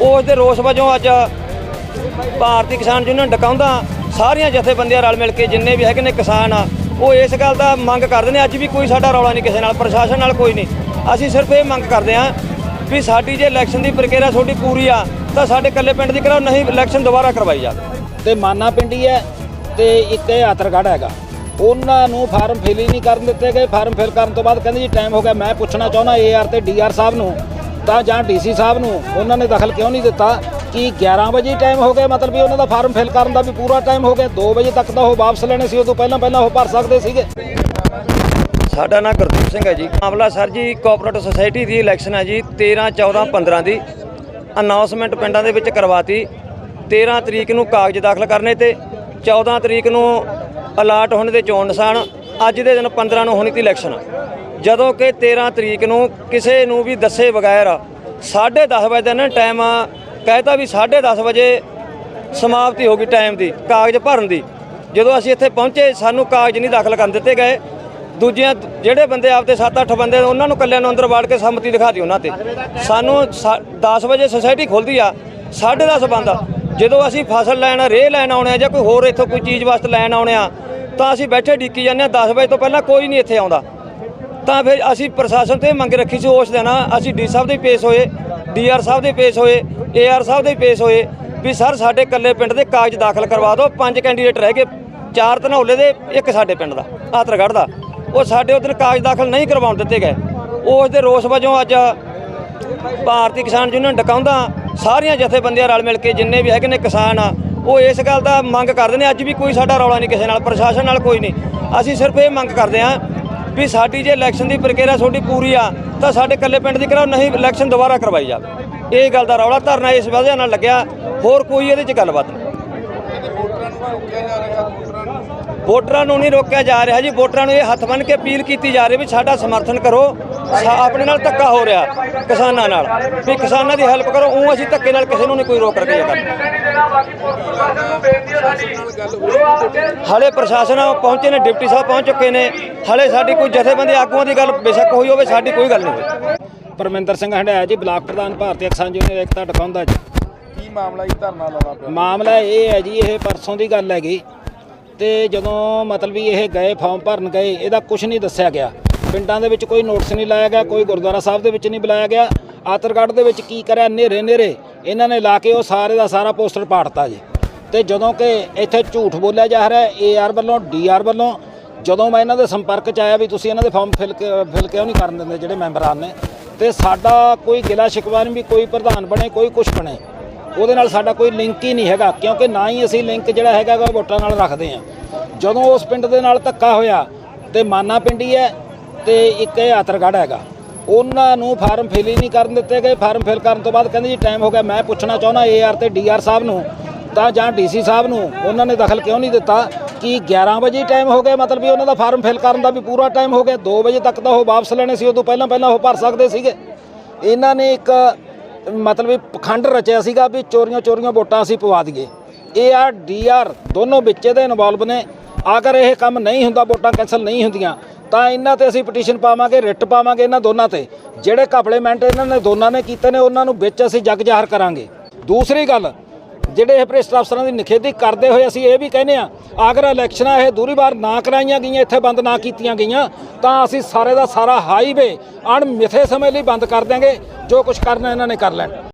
ਉਸ ਦੇ ਰੋਸ ਵਜੋਂ ਅੱਜ ਭਾਰਤੀ ਕਿਸਾਨ ਯੂਨੀਅਨ ਡਕਾਉਂਦਾ ਸਾਰੀਆਂ ਜਥੇਬੰਦੀਆਂ ਰਲ ਮਿਲ ਕੇ ਜਿੰਨੇ ਵੀ ਹੈਗੇ ਨੇ ਕਿਸਾਨ ਆ, ਉਹ ਇਸ ਗੱਲ ਦਾ ਮੰਗ ਕਰਦੇ ਨੇ, ਅੱਜ ਵੀ ਕੋਈ ਸਾਡਾ ਰੌਲਾ ਨਹੀਂ ਕਿਸੇ ਨਾਲ, ਪ੍ਰਸ਼ਾਸਨ ਨਾਲ ਕੋਈ ਨਹੀਂ। ਅਸੀਂ ਸਿਰਫ ਇਹ ਮੰਗ ਕਰਦੇ ਹਾਂ ਵੀ ਸਾਡੀ ਜੇ ਇਲੈਕਸ਼ਨ ਦੀ ਪ੍ਰਕਿਰਿਆ ਤੁਹਾਡੀ ਪੂਰੀ ਆ, ਤਾਂ ਸਾਡੇ ਇਕੱਲੇ ਪਿੰਡ ਦੀ ਕਰਾਓ, ਨਹੀਂ ਇਲੈਕਸ਼ਨ ਦੁਬਾਰਾ ਕਰਵਾਈ ਜਾਵੇ। ਤੇ ਮਾਨਾ ਪਿੰਡੀ ਹੈ ਤੇ ਇੱਕ ਇਹ ਆਤਰਗੜ੍ਹ ਹੈਗਾ। ਉਹਨਾਂ ਨੂੰ ਫਾਰਮ ਫਿਲ ਹੀ ਨਹੀਂ ਕਰਨ ਦਿੱਤੇ ਗਏ। ਫਾਰਮ ਫਿਲ ਕਰਨ ਤੋਂ ਬਾਅਦ ਕਹਿੰਦੇ ਜੀ ਟਾਈਮ ਹੋ ਗਿਆ, ਮੈਂ ਪੁੱਛਣਾ ਚਾਹੁੰਦਾ ਏਆਰ ਤੇ ਡੀਆਰ ਸਾਹਿਬ ਨੂੰ ਤਾਂ ਜਾਂ ਡੀਸੀ ਸਾਹਿਬ ਨੂੰ ਉਹਨਾਂ ਨੇ ਦਖਲ ਕਿਉਂ ਨਹੀਂ ਦਿੱਤਾ? ਕਿ 11 ਵਜੇ ਟਾਈਮ ਹੋ ਗਿਆ ਮਤਲਬ ਵੀ ਉਹਨਾਂ ਦਾ ਫਾਰਮ ਫਿਲ ਕਰਨ ਦਾ ਵੀ ਪੂਰਾ ਟਾਈਮ ਹੋ ਗਿਆ। 2 ਵਜੇ ਤੱਕ ਤਾਂ ਉਹ ਵਾਪਸ ਲੈਣੇ ਸੀ ਉਹ ਤੋਂ ਪਹਿਲਾਂ ਪਹਿਲਾਂ ਉਹ ਭਰ ਸਕਦੇ ਸੀਗੇ। ਸਾਡਾ ਨਾਮ ਗੁਰਦੀਪ ਸਿੰਘ ਹੈ ਜੀ। ਮਾਮਲਾ ਸਰ ਜੀ ਕੋਆਪਰੇਟਿਵ ਸੁਸਾਇਟੀ ਦੀ ਇਲੈਕਸ਼ਨ ਹੈ ਜੀ 13 14 15 ਦੀ। ਅਨਾਉਂਸਮੈਂਟ ਪਿੰਡਾਂ ਦੇ ਵਿੱਚ ਕਰਵਾਤੀ। 13 ਤਰੀਕ ਨੂੰ ਕਾਗਜ਼ ਦਾਖਲ ਕਰਨੇ ਤੇ 14 ਤਰੀਕ ਨੂੰ ਅਲਾਟ ਹੋਣ ਦੇ ਚੋਣ ਨਿਸ਼ਾਨ। ਅੱਜ ਦੇ ਦਿਨ 15 ਨੂੰ ਹੋਣੀ ਤੀ ਇਲੈਕਸ਼ਨ ਜਦੋਂ ਕਿ 13 ਤਰੀਕ ਨੂੰ ਕਿਸੇ ਨੂੰ ਵੀ ਦੱਸੇ ਬਗੈਰ 10:30 ਵਜੇ ਦਾ ਨਾ ਟਾਈਮ ਕਹਿਤਾ ਵੀ 10:30 ਵਜੇ ਸਮਾਪਤੀ ਹੋ ਗਈ ਟਾਈਮ ਦੀ, ਕਾਗਜ਼ ਭਰਨ ਦੀ। ਜਦੋਂ ਅਸੀਂ ਇੱਥੇ ਪਹੁੰਚੇ, ਸਾਨੂੰ ਕਾਗਜ਼ ਨਹੀਂ ਦਾਖਲ ਕਰਨ ਦਿੱਤੇ ਗਏ। ਦੂਜਿਆਂ ਜਿਹੜੇ ਬੰਦੇ ਆਪਦੇ 7-8 ਬੰਦੇ, ਉਹਨਾਂ ਨੂੰ ਕੱਲਿਆਂ ਨੂੰ ਅੰਦਰ ਵਾੜ ਕੇ ਸੰਮਤੀ ਦਿਖਾਤੀ ਉਹਨਾਂ ਤੇ। ਸਾਨੂੰ 10 ਵਜੇ ਸੁਸਾਇਟੀ ਖੁੱਲਦੀ ਆ 10:30 ਬੰਦ ਜਦੋਂ ਅਸੀਂ ਫਸਲ ਲੈਣ, ਰੇਹ ਲੈਣ ਆਉਣੇ ਆ ਜਾਂ ਕੋਈ ਹੋਰ ਇੱਥੋਂ ਕੋਈ ਚੀਜ਼ ਵਾਸਤੇ ਲੈਣ ਆਉਣੇ ਆ, ਤਾਂ ਅਸੀਂ ਬੈਠੇ ਡੀਕੀ ਜਾਂਦੇ ਆ 10 ਵਜੇ ਤੋਂ ਪਹਿਲਾਂ ਕੋਈ ਨਹੀਂ ਇੱਥੇ ਆਉਂਦਾ। ਤਾਂ ਫਿਰ ਅਸੀਂ ਪ੍ਰਸ਼ਾਸਨ ਤੇ ਇਹ ਮੰਗ ਰੱਖੀ ਸੀ, ਉਸ ਦਿਨ ਅਸੀਂ ਡੀ ਸਾਹਿਬ ਦੇ ਪੇਸ਼ ਹੋਏ ਡੀਆਰ ਸਾਹਿਬ ਦੇ ਪੇਸ਼ ਹੋਏ ਏਆਰ ਸਾਹਿਬ ਦੇ ਪੇਸ਼ ਹੋਏ ਵੀ ਸਰ ਸਾਡੇ ਕੱਲੇ ਪਿੰਡ ਦੇ ਕਾਗਜ਼ ਦਾਖਲ ਕਰਵਾ ਦਿਓ, ਪੰਜ ਕੈਂਡੀਡੇਟ ਰਹਿ ਗਏ, ਚਾਰ ਧਨੌਲੇ ਦੇ, ਇੱਕ ਸਾਡੇ ਪਿੰਡ ਦਾ, ਆਤਰਗੜ੍ਹ ਦਾ। ਉਹ ਸਾਡੇ ਉਧਰ ਕਾਗਜ਼ ਦਾਖਲ ਨਹੀਂ ਕਰਵਾਉਣ ਦਿੱਤੇ ਗਏ। ਉਸ ਦੇ ਰੋਸ ਵਜੋਂ ਅੱਜ ਭਾਰਤੀ ਕਿਸਾਨ ਯੂਨੀਅਨ ਡਕਾਉਂਦਾ ਸਾਰੀਆਂ ਜਥੇਬੰਦੀਆਂ ਰਲ ਮਿਲ ਕੇ ਜਿੰਨੇ ਵੀ ਹੈਗੇ ਨੇ ਕਿਸਾਨ ਆ, ਉਹ ਇਸ ਗੱਲ ਦਾ ਮੰਗ ਕਰਦੇ ਨੇ, ਅੱਜ ਵੀ ਕੋਈ ਸਾਡਾ ਰੌਲਾ ਨਹੀਂ ਕਿਸੇ ਨਾਲ, ਪ੍ਰਸ਼ਾਸਨ ਨਾਲ ਕੋਈ ਨਹੀਂ। ਅਸੀਂ ਸਿਰਫ ਇਹ ਮੰਗ ਕਰਦੇ ਹਾਂ ਵੀ ਸਾਡੀ ਜੇ ਇਲੈਕਸ਼ਨ ਦੀ ਪ੍ਰਕਿਰਿਆ ਤੁਹਾਡੀ ਪੂਰੀ ਆ, ਤਾਂ ਸਾਡੇ ਇਕੱਲੇ ਪਿੰਡ ਦੀ ਕਰਾਓ, ਨਹੀਂ ਇਲੈਕਸ਼ਨ ਦੁਬਾਰਾ ਕਰਵਾਈ ਜਾਵੇ। ਇਹ ਗੱਲ ਦਾ ਰੌਲਾ ਧਰਨਾ ਇਸ ਵਜ੍ਹਾ ਨਾਲ ਲੱਗਿਆ, ਹੋਰ ਕੋਈ ਇਹਦੇ 'ਚ ਗੱਲਬਾਤ ਨਹੀਂ। ਵੋਟਰਾਂ ਨੂੰ ਨਹੀਂ ਰੋਕਿਆ ਜਾ ਰਿਹਾ ਜੀ। ਵੋਟਰਾਂ ਨੂੰ ਇਹ ਹੱਥ ਬੰਨ੍ਹ ਕੇ ਅਪੀਲ ਕੀਤੀ ਜਾ ਰਹੀ ਵੀ ਸਾਡਾ ਸਮਰਥਨ ਕਰੋ। ਆਪਣੇ ਨਾਲ ਧੱਕਾ ਹੋ ਰਿਹਾ ਕਿਸਾਨਾਂ ਨਾਲ। ਵੀ ਕਿਸਾਨਾਂ ਦੀ ਹੈਲਪ ਕਰੋ। ਉਹ ਅਸੀਂ ਧੱਕੇ ਨਾਲ ਕਿਸੇ ਨੂੰ ਨਹੀਂ ਕੋਈ ਰੋਕ ਰਕੇ ਕਰਦਾ ਹਲੇ ਪ੍ਰਸ਼ਾਸਨ ਪਹੁੰਚੇ ਨੇ, ਡਿਪਟੀ ਸਾਹਿਬ ਪਹੁੰਚ ਚੁੱਕੇ ਨੇ। ਹਲੇ ਸਾਡੀ ਕੋਈ ਜਥੇਬੰਦੀ ਆਗੂਆਂ ਦੀ ਗੱਲ ਬੇਸ਼ੱਕ ਹੋਈ ਹੋਵੇ, ਸਾਡੀ ਕੋਈ ਗੱਲ ਨਹੀਂ ਹੋਈ। ਪਰਮਿੰਦਰ ਸਿੰਘ ਹੰਡਾਇਆ ਜੀ, ਬਲਾਕ ਪ੍ਰਧਾਨ ਭਾਰਤੀ ਕਿਸਾਨ ਯੂਨੀਅਨ ਏਕਤਾ ਡਕਾਉਂਦਾ ਜੀ। ਮਾਮਲਾ ਜੀ ਧਰਨਾ ਲਾਉਣਾ ਪਿਆ? ਮਾਮਲਾ ਇਹ ਹੈ ਜੀ, ਇਹ ਪਰਸੋਂ ਦੀ ਗੱਲ ਹੈਗੀ। ਤੇ ਜਦੋਂ ਮਤਲਬ ਵੀ ਇਹ ਗਏ ਫਾਰਮ ਭਰਨ ਗਏ, ਇਹਦਾ ਕੁਝ ਨਹੀਂ ਦੱਸਿਆ ਗਿਆ। ਪਿੰਡਾਂ ਦੇ ਵਿੱਚ ਕੋਈ ਨੋਟਿਸ ਨਹੀਂ ਲਾਇਆ ਗਿਆ, ਕੋਈ ਗੁਰਦੁਆਰਾ ਸਾਹਿਬ ਦੇ ਵਿੱਚ ਨਹੀਂ ਬੁਲਾਇਆ ਗਿਆ। ਆਤਰਗੜ੍ਹ ਦੇ ਵਿੱਚ ਕੀ ਕਰਿਆ ਨੇਰੇ ਨੇਰੇ ਇਹਨਾਂ ਨੇ ਲਾ ਕੇ ਉਹ ਸਾਰੇ ਦਾ ਸਾਰਾ ਪੋਸਟਰ ਪਾੜਤਾ ਜੀ। ਤੇ ਜਦੋਂ ਕਿ ਇੱਥੇ ਝੂਠ ਬੋਲਿਆ ਜਾ ਰਿਹਾ ਏ ਆਰ ਵੱਲੋਂ ਡੀ ਆਰ ਵੱਲੋਂ, ਜਦੋਂ ਮੈਂ ਇਹਨਾਂ ਦੇ ਸੰਪਰਕ ਚ ਆਇਆ ਵੀ ਤੁਸੀਂ ਇਹਨਾਂ ਦੇ ਫਾਰਮ ਫਿਲ ਫਿਲ ਕਿਉਂ ਨਹੀਂ ਕਰਨ ਦਿੰਦੇ ਜਿਹੜੇ ਮੈਂਬਰਾਂ ਨੇ, ਤੇ ਸਾਡਾ ਕੋਈ ਗਿਲਾ ਸ਼ਿਕਵਾ ਨਹੀਂ ਵੀ ਕੋਈ ਪ੍ਰਧਾਨ ਬਣੇ, ਕੋਈ ਕੁਛ ਬਣੇ। ਉਹਦੇ ਨਾਲ ਸਾਡਾ ਕੋਈ ਲਿੰਕ ਹੀ ਨਹੀਂ ਹੈਗਾ, ਕਿਉਂਕਿ ਨਾ ਹੀ ਅਸੀਂ ਲਿੰਕ ਜਿਹੜਾ ਹੈਗਾ ਉਹ ਵੋਟਾਂ ਨਾਲ ਰੱਖਦੇ ਆ ਜਦੋਂ ਉਸ ਪਿੰਡ ਦੇ ਨਾਲ ਧੱਕਾ ਹੋਇਆ, ਤੇ ਮਾਨਾ ਪਿੰਡੀ ਹੈ ਤੇ ਇੱਕ ਇਹ ਆਤਰਗੜ੍ਹ ਹੈਗਾ। ਉਹਨਾਂ ਨੂੰ ਫਾਰਮ ਫਿਲ ਹੀ ਨਹੀਂ ਕਰਨ ਦਿੱਤੇ ਗਏ। ਫਾਰਮ ਫਿਲ ਕਰਨ ਤੋਂ ਬਾਅਦ ਕਹਿੰਦੇ ਜੀ ਟਾਈਮ ਹੋ ਗਿਆ, ਮੈਂ ਪੁੱਛਣਾ ਚਾਹੁੰਦਾ ਏਆਰ ਤੇ ਡੀਆਰ ਸਾਹਿਬ ਨੂੰ, ਤਾਂ ਜਾਂ ਡੀਸੀ ਸਾਹਿਬ ਨੂੰ, ਉਹਨਾਂ ਨੇ ਦਖਲ ਕਿਉਂ ਨਹੀਂ ਦਿੱਤਾ? ਕਿ 11 ਵਜੇ ਟਾਈਮ ਹੋ ਗਿਆ, ਮਤਲਬ ਵੀ ਉਹਨਾਂ ਦਾ ਫਾਰਮ ਫਿਲ ਕਰਨ ਦਾ ਵੀ ਪੂਰਾ ਟਾਈਮ ਹੋ ਗਿਆ। 2 ਵਜੇ ਤੱਕ ਤਾਂ ਉਹ ਵਾਪਸ ਲੈਣੇ ਸੀ, ਉਦੋਂ ਪਹਿਲਾਂ ਪਹਿਲਾਂ ਉਹ ਭਰ ਸਕਦੇ ਸੀਗੇ। ਇਹਨਾਂ ਨੇ ਇੱਕ ਮਤਲਬ ਵੀ ਪਖੰਡ ਰਚਿਆ ਸੀਗਾ ਵੀ ਚੋਰੀਆਂ ਚੋਰੀਆਂ ਵੋਟਾਂ ਅਸੀਂ ਪਵਾ ਦਈਏ। ਇਹ ਆ ਡੀਆਰ ਦੋਨੋਂ ਵਿੱਚ ਇਹਦੇ ਇਨਵੋਲਵ ਨੇ। ਅਗਰ ਇਹ ਕੰਮ ਨਹੀਂ ਹੁੰਦਾ, ਵੋਟਾਂ ਕੈਂਸਲ ਨਹੀਂ ਹੁੰਦੀਆਂ, ਤਾਂ ਇਹਨਾਂ ਤੇ ਅਸੀਂ ਪਟੀਸ਼ਨ ਪਾਵਾਂਗੇ ਰਿਟ ਪਾਵਾਂਗੇ ਇਹਨਾਂ ਦੋਨਾਂ ਤੇ। ਜਿਹੜੇ ਕਪਲੇਮੈਂਟ ਇਹਨਾਂ ਨੇ ਦੋਨਾਂ ਨੇ ਕੀਤੇ ਨੇ, ਉਹਨਾਂ ਨੂੰ ਵਿੱਚ ਅਸੀਂ ਜਗ ਜ਼ਾਹਰ ਕਰਾਂਗੇ। ਦੂਸਰੀ ਗੱਲ ਜਿਹੜੇ ਇਹ ਭ੍ਰਿਸ਼ਟ ਅਫਸਰਾਂ ਦੀ ਨਿਖੇਧੀ ਕਰਦੇ ਹੋਏ ਅਸੀਂ ਇਹ ਵੀ ਕਹਿੰਦੇ ਆ ਅਗਰ ਇਲੈਕਸ਼ਨਾਂ ਇਹ ਦੂਰੀ ਵਾਰ ਨਾ ਕਰਾਈਆਂ ਗਈਆਂ, ਇੱਥੇ ਬੰਦ ਨਾ ਕੀਤੀਆਂ ਗਈਆਂ, ਤਾਂ ਅਸੀਂ ਸਾਰੇ ਦਾ ਸਾਰਾ ਹਾਈਵੇ ਅਣਮਿੱਥੇ ਸਮੇਂ ਲਈ ਬੰਦ ਕਰ ਦਿਆਂਗੇ, ਜੋ ਕੁਝ ਕਰਨਾ ਇਹਨਾਂ ਨੇ ਕਰ ਲੈਣ।